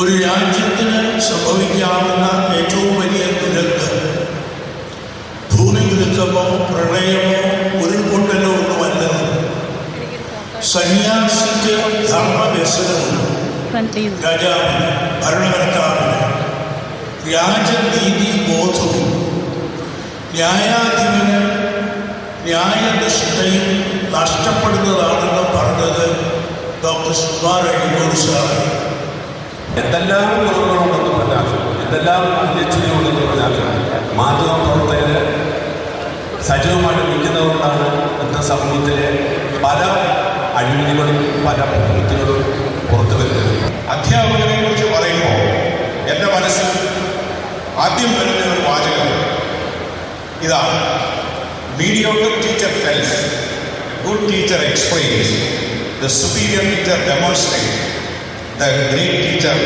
ഒരു രാജ്യത്തിന് സംഭവിക്കാവുന്ന ഏറ്റവും വലിയ ദുരന്തം. ഭൂമി കുലുക്കമോ പ്രളയമോ ഉരുൾപൊട്ടലോ ഒന്നുമല്ലെന്ന് സന്യാസിക്ക് ധർമ്മവ്യസനവും ഫ്രണ്ട്ലി രാജാവിന് ഭരണകർത്താവിന് രാജനീതി ബോധവും ന്യായാധിപന് ന്യായനിഷ്ഠയും നഷ്ടപ്പെടുന്നതാണെന്ന് പറഞ്ഞത് ഡോക്ടർ സുമാർ അഴിമൂർ സാറ്. എന്തെല്ലാം കുറവുകളുണ്ടെന്ന് പറഞ്ഞാലും എന്തെല്ലാം ലക്ഷ്യങ്ങളുണ്ടെന്ന് പറഞ്ഞാലും മാധ്യമ പ്രവർത്തകര് സജീവമായിട്ട് നിൽക്കുന്നതുകൊണ്ടാണ് ഇന്നത്തെ സമൂഹത്തിലെ പല അഴിമതികളും പല പ്രവൃത്തികളും പുറത്തു വരുന്നത്. അധ്യാപകരെ കുറിച്ച് പറയുമ്പോൾ എന്റെ മനസ്സിൽ ആദ്യം വരുന്ന ഒരു വാചകം ഇതാണ് mediocre teacher tells good teacher explains the superior teacher demonstrate the great teacher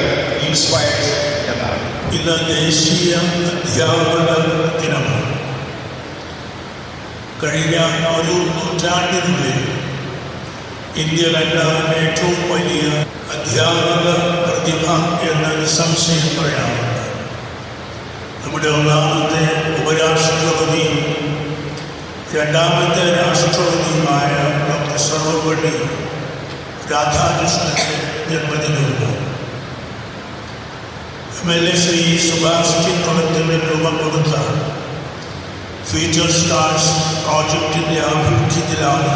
inspires എന്നാണ് ഇന്ന് ദേശീയ അധ്യാപക ദിനമാണ് കഴിഞ്ഞ ഒരു നൂറ്റാണ്ടിനുള്ളിൽ ഇന്ത്യ കണ്ട ഏറ്റവും വലിയ അധ്യാപക പ്രതിഭ എന്നൊരു സംശയം പറയാറുണ്ട്. നമ്മുടെ ഒന്നാമത്തെ ഉപരാഷ്ട്രപതി രണ്ടാമത്തെ രാഷ്ട്രപതിയുമായ ഡോക്ടർ സർവപള്ളി രാധാകൃഷ്ണന്റെ ജന്മദിനവും M L A Shri Subhash ചിത്രത്തിന് രൂപം കൊടുത്ത ഫ്യൂച്ചർ സ്റ്റാർസ് പ്രോജക്റ്റിന്റെ ആഭിമുഖ്യത്തിലാണ്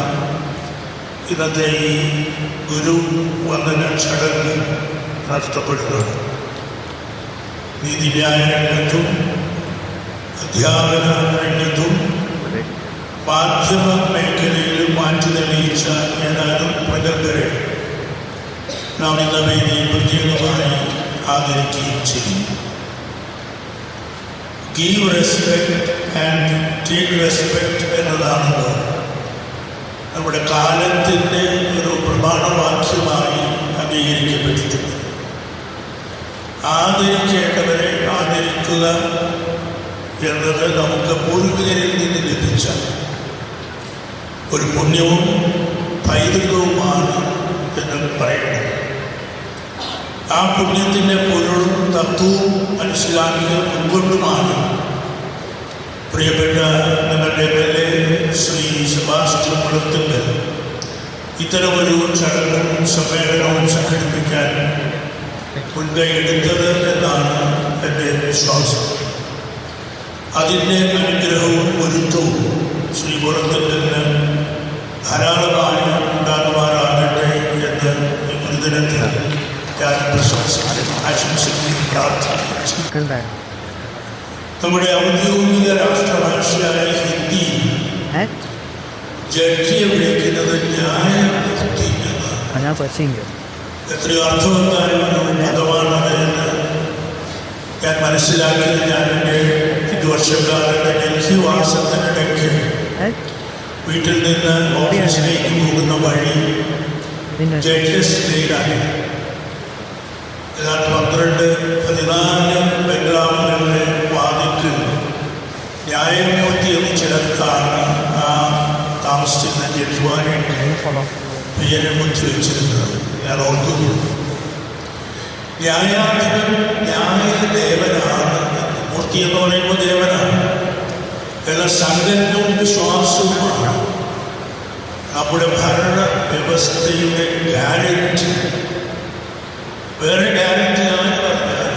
ഇന്നത്തെ ഈ ഗുരു വന്ദന ചടങ്ങ് നടത്തപ്പെടുന്നത് നീതിന്യായ രംഗത്തും അധ്യാപന രംഗത്തും മാധ്യമ മേഖലയിലും മാറ്റി തെളിയിച്ച ഏതാനും പ്രഗത്ഭരെ നാം ഇന്ന് വേദിയിൽ പ്രത്യേകമായി ആദരിക്കുകയും ചെയ്യുന്നു give respect and take respect എന്നതാണല്ലോ നമ്മുടെ കാലത്തിന്റെ ഒരു പ്രമാണവാക്യമായി അംഗീകരിക്കപ്പെട്ടിട്ടുണ്ട്. ആദരിക്കേണ്ടവരെ ആദരിക്കുക എന്നത് നമുക്ക് പൂർവികരിൽ നിന്ന് ലഭിച്ച ഒരു പുണ്യവും പൈതൃകവുമാണ് എന്ന് പറയുന്നത് ആ പുണ്യത്തിന്റെ പൊരുളും തത്വവും മനസ്സിലാക്കിയ ഉൾക്കൊണ്ടുമാണ് പ്രിയപ്പെട്ട നിങ്ങളുടെ M L A Shri Sebastian കുളത്തിന്റെ ഇത്തരമൊരു ചടങ്ങും സമ്മേളനവും സംഘടിപ്പിക്കാൻ മുൻകൈ എടുത്തത് എന്നാണ് എന്റെ വിശ്വാസം. അതിന്റെ അനുഗ്രഹവും ഒരുത്തവും ശ്രീ കുളത്തിന്റെ ധാരാളമായി ഉണ്ടാകുമാറാകട്ടെ എന്ന് ഈ ഞാൻ പ്രശംസിക്കും ആശംസിക്കുകയും പ്രാർത്ഥിക്കുകയും കണ്ട നമ്മുടെ ഔദ്യോഗിക രാഷ്ട്രഭാഷയായ ഹിന്ദി ജഡ്ജിയെ വിളിക്കുന്നത് ന്യായമൂർത്തി എത്രയോ അർത്ഥവത്തായ പദമാണത് എന്ന് ഞാൻ മനസ്സിലാക്കിയത് ഞാൻ എന്റെ ഇത് വർഷക്കാലത്തെ ഡൽഹി വാസത്തിനിടയ്ക്ക് വീട്ടിൽ നിന്ന് ഓഫീസിലേക്ക് പോകുന്ന വഴി ജഡ്ജസ് ഡേയിലാണ് ഏതാണ്ട് പന്ത്രണ്ട് പതിനാല് ബംഗ്ലാവുകളിലെ വാദിക്ക് ന്യായമൂർത്തി എന്ന് ചേർത്താണ് ആ താമസിച്ചിരുന്ന ജഡ്ജിമാരുടെ പേര് മുറ്റി വെച്ചിരുന്നത് ഞാൻ ഓർക്കുന്നു. ന്യായാധിപൻ ന്യായദേവനാണ്. മൂർത്തി എന്ന് പറയുമ്പോൾ ദേവനാണ്. എന്ന സങ്കല്പവും വിശ്വാസവുമാണ്. നമ്മുടെ ഭരണ വ്യവസ്ഥയുടെ ഗ്യാരണ്ടി വേറെ ഗ്യാരണ്ടി ഞാൻ പറഞ്ഞാൽ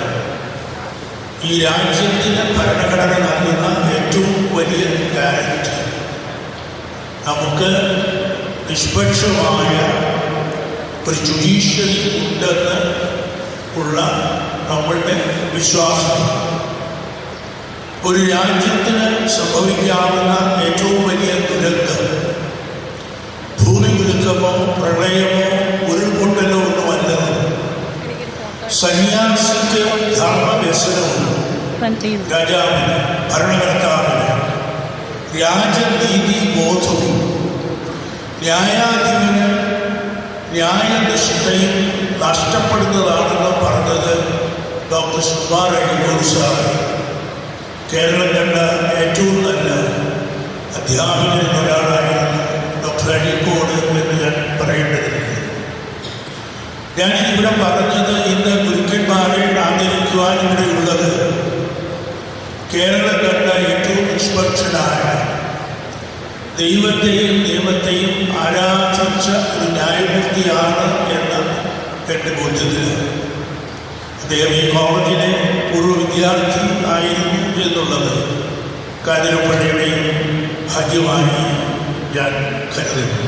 ഈ രാജ്യത്തിന് ഭരണഘടന നൽകുന്ന ഏറ്റവും വലിയ ഗ്യാരണ്ടി നമുക്ക് നിഷ്പക്ഷമായ ഒരു ജുഡീഷ്യറി ഉണ്ടെന്ന് ഉള്ള നമ്മളുടെ വിശ്വാസം. ഒരു രാജ്യത്തിന് സംഭവിക്കാവുന്ന ഏറ്റവും വലിയ ദുരന്തം ഭൂമി കുലുക്കമോ പ്രളയമോ ഉരുൾപൊട്ടലോ ഒന്നുമല്ലെന്ന് സന്യാസിക്ക് ഫ്രണ്ട്ലി രാജാവിന് ഭരണകർത്താവിന് വ്യാജനീതി ബോധവും ന്യായാധിപന് ന്യായനിഷ്ഠയും നഷ്ടപ്പെടുന്നതാണെന്ന് പറഞ്ഞത് ഡോക്ടർ സുമാർ അഴിമൂർ സാറ്. കേരളം കണ്ട ഏറ്റവും നല്ല അധ്യാപകരിൽ ഒരാളായിരുന്നു ഡോക്ടർ അഴീക്കോട് എന്ന് ഞാൻ പറയേണ്ടതില്ല ഞാൻ ഇവിടെ പറഞ്ഞത് ഇന്ന് ഗുരുക്കന്മാരെ ആദരിക്കുവാൻ ഇവിടെയുള്ളത്. കേരളം കണ്ട ഏറ്റവും നിഷ്പക്ഷനായ ദൈവത്തെയും ദൈവത്തെയും ആരാധിച്ച ഒരു ന്യായമൂർത്തിയാണ് എന്ന് എന്റെ ബോധ്യത്തിൽ അദ്ദേഹം ഈ കോളേജിലെ പൂർവ വിദ്യാർത്ഥി ആയിരുന്നു എന്നുള്ളത് കാതിരപ്പള്ളിയുടെയും ഭാഗ്യമായി ഞാൻ കരുതുന്നു.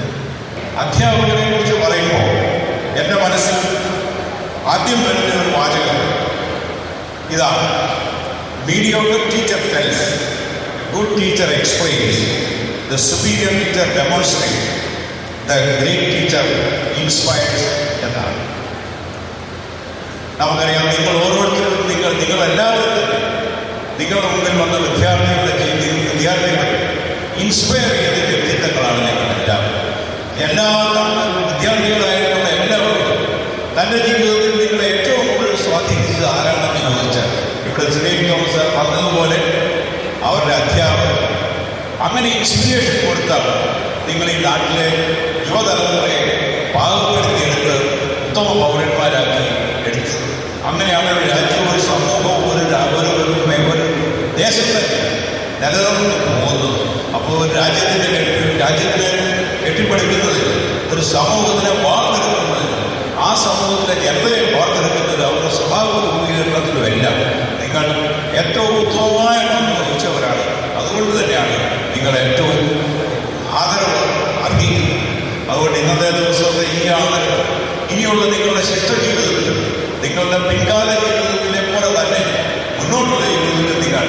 അധ്യാപകരെ കുറിച്ച് പറയുമ്പോൾ എന്റെ മനസ്സിൽ ആദ്യം വരുന്ന ഒരു വാചകം. ഇതാണ് mediocre teacher tells good teacher explains the superior teacher demonstrate the great teacher inspires എന്നാണ്. നമുക്കറിയാം നിങ്ങൾ ഓരോരുത്തരും നിങ്ങൾ നിങ്ങൾ എല്ലാവരും നിങ്ങളുടെ മുമ്പിൽ വന്ന വിദ്യാർത്ഥികളുടെ ജീവിതം വിദ്യാർത്ഥികളെ ഇൻസ്പയർ ചെയ്ത വ്യക്തിത്വങ്ങളാണ് നിങ്ങളെല്ലാം എല്ലാ വിദ്യാർത്ഥികളായിട്ടുള്ള എല്ലാവരും തന്റെ ജീവിതത്തിൽ നിങ്ങളെ ഏറ്റവും കൂടുതൽ സ്വാധീനിച്ചത് ആരാണെന്ന് ചോദിച്ചാൽ ഇവിടെ സുരേഷ് തോമസ് സാർ പറഞ്ഞതുപോലെ അവരുടെ അധ്യാപകർ അങ്ങനെ ഇൻസ്പിറേഷൻ കൊടുത്താണ് നിങ്ങൾ ഈ നാട്ടിലെ യുവതലമുറയെ പാകപ്പെടുത്തിയെടുത്ത് ഉത്തമ പൗരന്മാരാക്കി എടുത്തത് അങ്ങനെയാണ് ഒരു രാജ്യവും ഒരു സമൂഹവും ഒരു ഒരു ഒരു ദേശത്തെ ദേശം പോകുന്നത്. അപ്പോൾ രാജ്യത്തിന്റെ രാജ്യത്തിനെ കെട്ടിപ്പടുക്കുന്നത് ഒരു സമൂഹത്തിനെ വാർത്തെടുക്കുന്നത് ആ സമൂഹത്തിലെ ജനതയെ വാർത്തെടുക്കുന്നത് അവരുടെ സ്വഭാവ രൂപീകരണത്തിലുമെല്ലാം നിങ്ങൾ ഏറ്റവും ഉത്തമമായ പങ്ക് വഹിച്ചവരാണ് അതുകൊണ്ട് തന്നെയാണ് നിങ്ങൾ ഏറ്റവും ആദരവ് അർഹിക്കുന്നത്. അതുകൊണ്ട് ഇന്നത്തെ ദിവസത്തെ ഈ ആദരവ് ഇനിയുള്ള നിങ്ങളുടെ ശിഷ്ട ജീവിതത്തിൽ നിങ്ങളുടെ പിൻകാല ജീവിതത്തിലെ പോലെ തന്നെ മുന്നോട്ടുള്ള ജീവിതത്തിൽ നിങ്ങൾ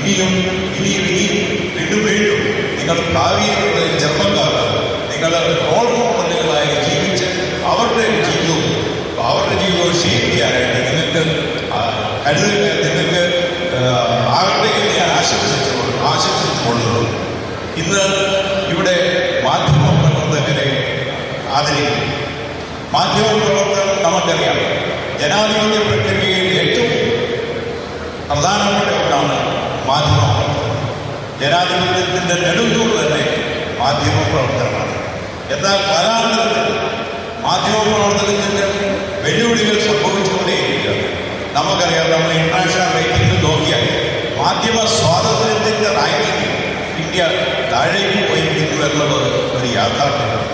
ഇനിയും ഇനിയും ഇനിയും വീണ്ടും വീണ്ടും നിങ്ങൾ ഭാവിയിലുള്ള ജന്മക്കാർ നിങ്ങൾ റോൾ മോഡലുകളായി ജീവിച്ച് അവരുടെ ജീവിതവും അവരുടെ ജീവിതവും ഷെയർ ചെയ്യാനായിട്ട് നിങ്ങൾക്ക് ആ, കരുതൽ നിങ്ങൾക്ക് ആ, ആകട്ടെ എന്ന് ഞാൻ ആശംസിച്ചു ആശംസിച്ചുകൊള്ളുന്നു ഇന്ന് ഇവിടെ മാധ്യമ പ്രവർത്തകരെ ആദരിക്കുന്നു? മാധ്യമ പ്രവർത്തനം നമുക്കറിയാം ജനാധിപത്യ പ്രക്രിയയിൽ ഏറ്റവും പ്രധാനപ്പെട്ട ഒന്നാണ് മാധ്യമ ജനാധിപത്യത്തിന്റെ നെടുന്തൂർ തന്നെ മാധ്യമ പ്രവർത്തനമാണ് എന്നാൽ കാലാന്തരത്തിൽ മാധ്യമ പ്രവർത്തനത്തിന് വെല്ലുവിളികൾ സംഭവിച്ചുകൊണ്ടേയിരിക്കുകയാണ്. നമുക്കറിയാം നമ്മൾ ഇന്റർനാഷണൽ റേറ്റിംഗ് നോക്കിയാൽ മാധ്യമ സ്വാതന്ത്ര്യത്തിന്റെ റാങ്കിങ് ഇന്ത്യ താഴേക്ക് പോയിരിക്കുന്നു എന്നുള്ളത് ഒരു യാഥാർത്ഥ്യമാണ്.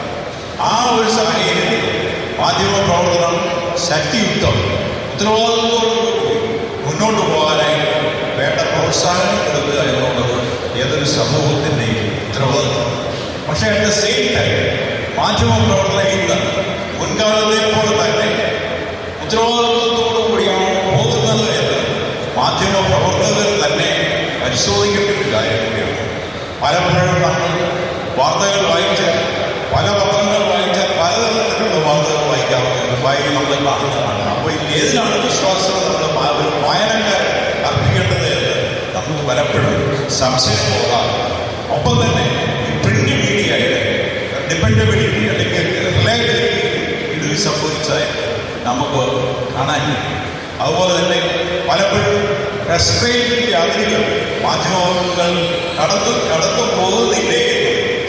ആ ഒരു സാഹചര്യത്തിൽ മാധ്യമ പ്രവർത്തനം ശക്തിയുക്തം ഉത്തരവാദിത്വത്തോടുകൂടി മുന്നോട്ട് പോകാനായി വേണ്ട പ്രോത്സാഹനം കൊടുക്കുക എന്നുള്ളത് ഏതൊരു സമൂഹത്തിന്റെയും ഉത്തരവാദിത്വം. പക്ഷേ അറ്റ് ദ സെയിം ടൈം മാധ്യമ പ്രവർത്തനം ഇന്ന് മുൻകാലത്തെ പോലെ തന്നെ ഉത്തരവാദിത്വത്തോടു എന്ന് മാധ്യമ പ്രവർത്തകർ തന്നെ പരിശോധിക്കേണ്ട ഒരു കാര്യം കൂടിയാണ് പലപ്പോഴും നമ്മൾ വാർത്തകൾ വായിച്ചാൽ പല പത്രങ്ങൾ വായിച്ചാൽ പലതരത്തിലുള്ള വാർത്തകൾ വായിക്കാറുണ്ട് വായി നമ്മൾ കാണുന്നതാണ് അപ്പോൾ ഏതിനാണ് വിശ്വാസം നമ്മൾ ഒരു വായനക്കാരൻ അർപ്പിക്കേണ്ടത് എന്ന് നമുക്ക് പലപ്പോഴും സംശയം പോകാം ഒപ്പം തന്നെ ഈ പ്രിന്റ് മീഡിയയുടെ ഡിപ്പെൻഡബിലിറ്റി അല്ലെങ്കിൽ റിലയബിലിറ്റി ഇത് സംഭവിച്ചാൽ നമുക്ക് കാണാൻ കഴിയും. അതുപോലെ തന്നെ പലപ്പോഴും റെസ്ട്രെയിന്റിന്റെ അതിരുകൾ മാധ്യമങ്ങൾ കടന്നു കടന്നു പോകുന്നില്ലേ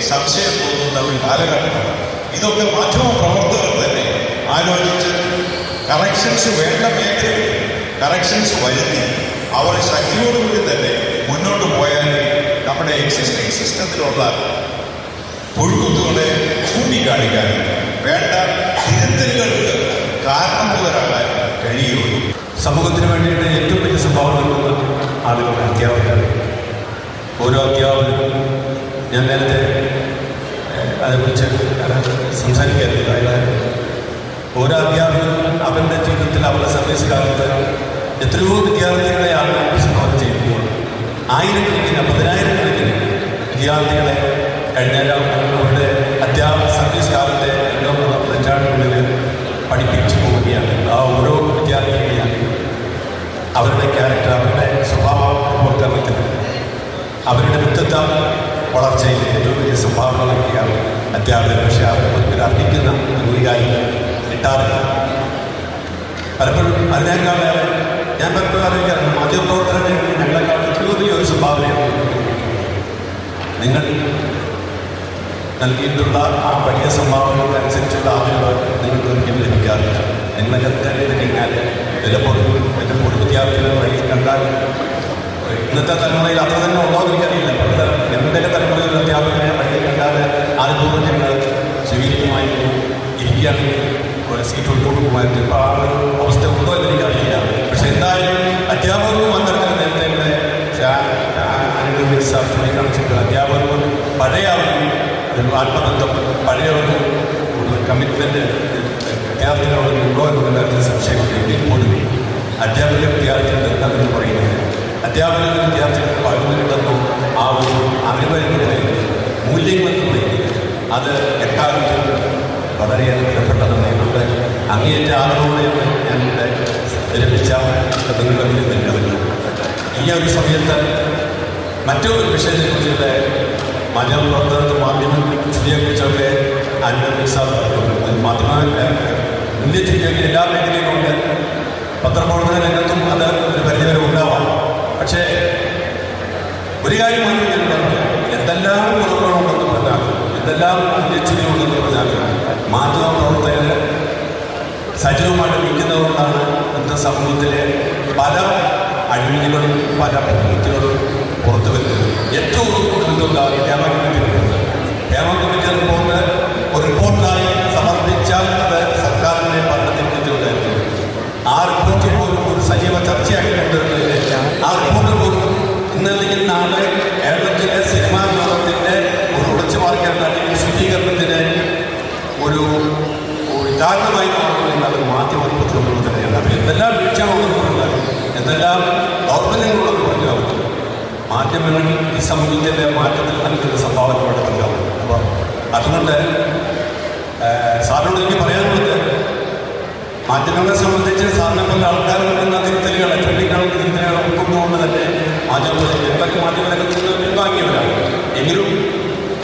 സംശയം തോന്നുന്ന ഒരു കാലഘട്ടമാണ്. ഇതൊക്കെ മാധ്യമ പ്രവർത്തകർ തന്നെ ആലോചിച്ച് കറക്ഷൻസ് വേണ്ട മേഖലയിൽ കറക്ഷൻസ് വരുത്തി അവർ ശക്തിയോടുകൂടി തന്നെ മുന്നോട്ട് പോയാൽ നമ്മുടെ എക്സിസ്റ്റിംഗ് സിസ്റ്റത്തിലുള്ള പുഴുക്കുത്തുകളെ ചൂണ്ടിക്കാണിക്കാനും വേണ്ട തിരുത്തലുകൾക്ക് കാരണമുള്ളവരാകാൻ കഴിയുള്ളൂ. സമൂഹത്തിന് വേണ്ടിയിട്ട് ഏറ്റവും വലിയ സംഭാവന നൽകുന്ന ആളുകൾ അധ്യാപകർ. ഓരോ അധ്യാപകരും ഞാൻ നേരത്തെ അതേക്കുറിച്ച് സംസാരിക്കാറില്ല. അതായത് ഓരോ അധ്യാപകരും അവരുടെ ജീവിതത്തിൽ അവരുടെ സർവീസ് കാലത്ത് എത്രയോ വിദ്യാർത്ഥികളെയാണ് സംഭാവന ചെയ്യുമ്പോൾ ആയിരക്കണക്കിന് പതിനായിരക്കണക്കിന് വിദ്യാർത്ഥികളെ കഴിഞ്ഞ അവരുടെ അധ്യാപക സർവീസ് കാലത്തെ രണ്ടോ മൂന്നോ പതിറ്റാണ്ടിനുള്ളിൽ പഠിപ്പിച്ചു പോവുകയാണ് ആ ഓരോ വിദ്യാർത്ഥികളെയാണ് അവരുടെ ക്യാരക്ടർ അവരുടെ സ്വഭാവ രൂപീകരണത്തിൽ വ്യക്തിത്വ വളർച്ചയിൽ ഏറ്റവും വലിയ സംഭാവന നൽകിയാണ് അധ്യാപകർ പക്ഷേ അവർക്ക് അർഹിക്കുന്ന അംഗീകാരം കിട്ടാറില്ല പലപ്പോഴും അതിനേക്കാൾ ഞാൻ പലപ്പോഴും അറിയിക്കാറുണ്ട് മാധ്യമപ്രവർത്തകരുടെ ഞങ്ങളെക്കാൾ ചെറിയ ഒരു സംഭാവനയാണ്. നിങ്ങൾ നൽകിയിട്ടുള്ള ആ വലിയ സംഭാവനകൾക്കനുസരിച്ചുള്ള ആദരവ് നിങ്ങൾക്ക് ഒരിക്കലും ലഭിക്കാറില്ല. നിങ്ങളൊക്കെ തന്നെ കഴിഞ്ഞാൽ ചിലപ്പോൾ എന്റെ പൊതു വിദ്യാർത്ഥികളെ വഴി കണ്ടാൽ ഇന്നത്തെ തലമുറയിൽ അത്ര തന്നെ ഉണ്ടോ എനിക്കറിയില്ല എന്തൊക്കെ തലമുറയിൽ അധ്യാപകനെ പഠിക്കാതെ ആദ്യപൂർവം ഞങ്ങൾ സ്വീകരിക്കുമായിരുന്നു ഇരിക്കുകയാണെങ്കിൽ സീറ്റ് ഉൾക്കൊണ്ട് പോകുമായിരുന്നു ഇപ്പോൾ ആ ഒരു അവസ്ഥ ഉണ്ടോ എന്ന് എനിക്കറിയില്ല പക്ഷെ എന്തായാലും അധ്യാപകർക്കും അത്തരത്തിൽ നേരത്തെ ചൂണ്ടിക്കാണിച്ചിട്ട് അധ്യാപകർക്കും പഴയ ഒരു ഒരു ആത്മബന്ധം പഴയ ഒരു ഒരു കമ്മിറ്റ്മെന്റ് വിദ്യാർത്ഥികളോട് ഉണ്ടോ എന്നുള്ള കാര്യത്തിൽ സംശയമുണ്ടെങ്കിൽ പോലും അധ്യാപക വിദ്യാർത്ഥികൾ എന്താണെന്ന് പറയുന്നത് അധ്യാപക വിദ്യാർത്ഥികൾക്ക് പകർന്നു ആ ഒരു അറിവ് എന്ന് പറയുന്നത് മൂല്യങ്ങൾ എന്ന് അത് എക്കാലത്തും വളരെയേറെ വിലപ്പെട്ടതെന്ന് ഞങ്ങളുടെ അങ്ങേയറ്റ ആദരവോടെയാണ് ഞാൻ ഇവിടെ ലഭിച്ച നിങ്ങളുടെ മുന്നിൽ നിൽക്കുന്നത് ഈ ഒരു സമയത്ത് മറ്റൊരു വിഷയത്തെക്കുറിച്ചുള്ള മാധ്യമപ്രവർത്തകർക്ക് മാധ്യമ സ്ഥിതിയെക്കുറിച്ചൊക്കെ അനുഭവി സാർ ഇന്ത്യ ചെയ്യുന്ന എല്ലാ മേഖലയിലുമുണ്ട് പത്രപ്രവർത്തന രംഗത്തും അത് ഒരു പരിധിവരെ ഉണ്ടാവാം. പക്ഷേ ഒരു കാര്യം മാത്രം ഞാൻ പറഞ്ഞു എന്തെല്ലാം കുറവുകളുണ്ടെന്ന് പറഞ്ഞാൽ എന്തെല്ലാം ലക്ഷ്യമുണ്ടെന്ന് പറഞ്ഞാൽ മാധ്യമ പ്രവർത്തകർ സജീവമായിട്ട് നിൽക്കുന്നതുകൊണ്ടാണ് ഇന്നത്തെ സമൂഹത്തിലെ പല അഴിമതികളും പല പ്രവൃത്തികളും പുറത്തു വരുന്നത് ഏറ്റവും കൂടുതൽ ഹേമ കമ്മിറ്റി ഹേമ കമ്മിറ്റി എന്തെല്ലാം വീഴ്ചകളുണ്ടെന്ന് പറഞ്ഞാലും എന്തെല്ലാം ദൗർബല്യങ്ങളുണ്ടെന്ന് പറഞ്ഞാൽ മാധ്യമങ്ങൾ ഈ സമൂഹത്തിന്റെ മാറ്റത്തിൽ നൽകുന്ന സംഭാവന നടത്തുകയാണ് അപ്പോൾ അതുകൊണ്ട് സാറിനോട് എനിക്ക് പറയാനുള്ളത് മാധ്യമങ്ങളെ സംബന്ധിച്ച് സാറിനെ പല ആൾക്കാർ നൽകുന്ന തിരുത്തലുകൾ ട്രെൻഡിങ്ങുകളും തിരുത്തലുകളും ഉൾക്കൊണ്ടുകൊണ്ട് തന്നെ മാധ്യമങ്ങളെ എന്തൊക്കെ മാധ്യമരംഗത്ത് പിൻവാങ്ങിയവരാണ്. എങ്കിലും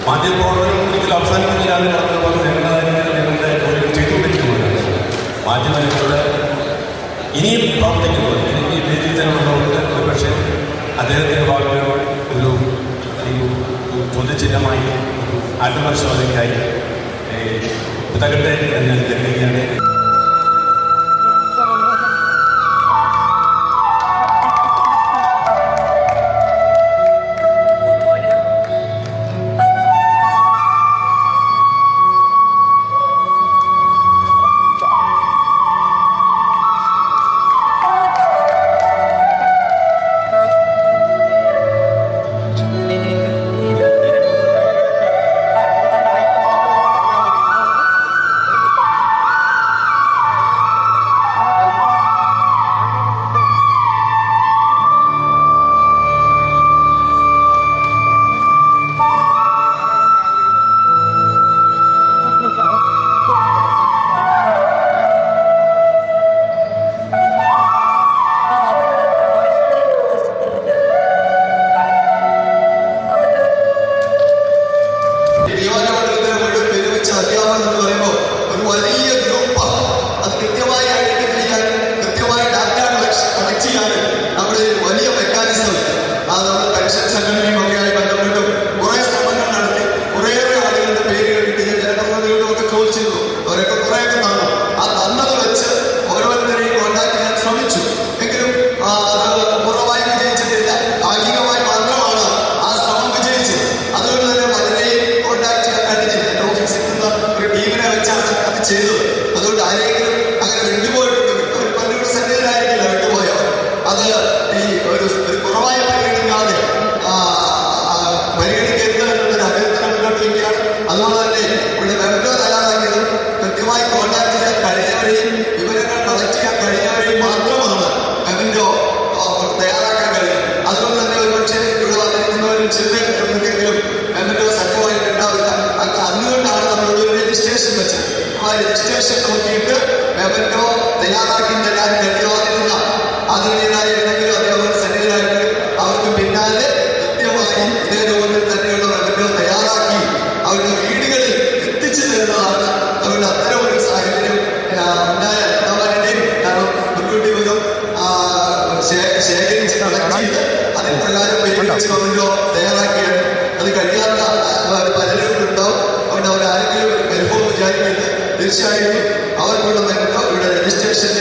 മാധ്യമപ്രവർത്തനം ഒരിക്കലും അവസാനിക്കുന്നില്ലാതെ ഞങ്ങളായ ഞങ്ങളുടെ ജോലികൾ ചെയ്തുകൊണ്ടിരിക്കുന്നവരാണ്. മാധ്യമങ്ങളോട് ഇനിയും പ്രവർത്തിക്കുന്നത് എനിക്ക് ഈ വേദിയിൽ തന്നെ വന്നുകൊണ്ട് ഒരുപക്ഷെ അദ്ദേഹത്തിന്റെ ഭാഗമായി ഒരു ഒരു ചോദ്യചിഹ്നമായി ഒരു ആത്മപരിശോധനയ്ക്കായി തകട്ടെ എന്ന് ഞാൻ കരുതുകയാണ്. ആ രജിസ്ട്രേഷൻ നോക്കിയിട്ട് വെബിൻഡോ തയ്യാറാക്കി തരാൻ കഴിയാതിരുന്ന ആദരണീയരായിരുന്നെങ്കിലും അതേപോലെ സന്നിധരായിരുന്നെങ്കിലും അവർക്ക് പിന്നാലെ കൃത്യമായി ഇതേ രൂപത്തിൽ തന്നെയുള്ള വെബിൻഡോ തയ്യാറാക്കി അവരുടെ വീടുകളിൽ എത്തിച്ചു തരുന്നതാണ് അവരുടെ അത്തരം ഒരു സാഹചര്യം ഉണ്ടായ കാരണം മുൻകൂട്ടി വിധം ശേഖരിച്ച് കളക്ട് ചെയ്ത് അതിന് പ്രകാരം പരിഗണിച്ച് വന്നോ തയ്യാറാക്കിയാണ് അത് കഴിയാത്ത പലരും ഉണ്ടാവും. അതുകൊണ്ട് അവരാരെങ്കിലും ഒരു വരുമ്പോൾ വിചാരിക്കരുത്. തീർച്ചയായും അവർക്കുള്ള ഇവിടെ രജിസ്ട്രേഷന്റെ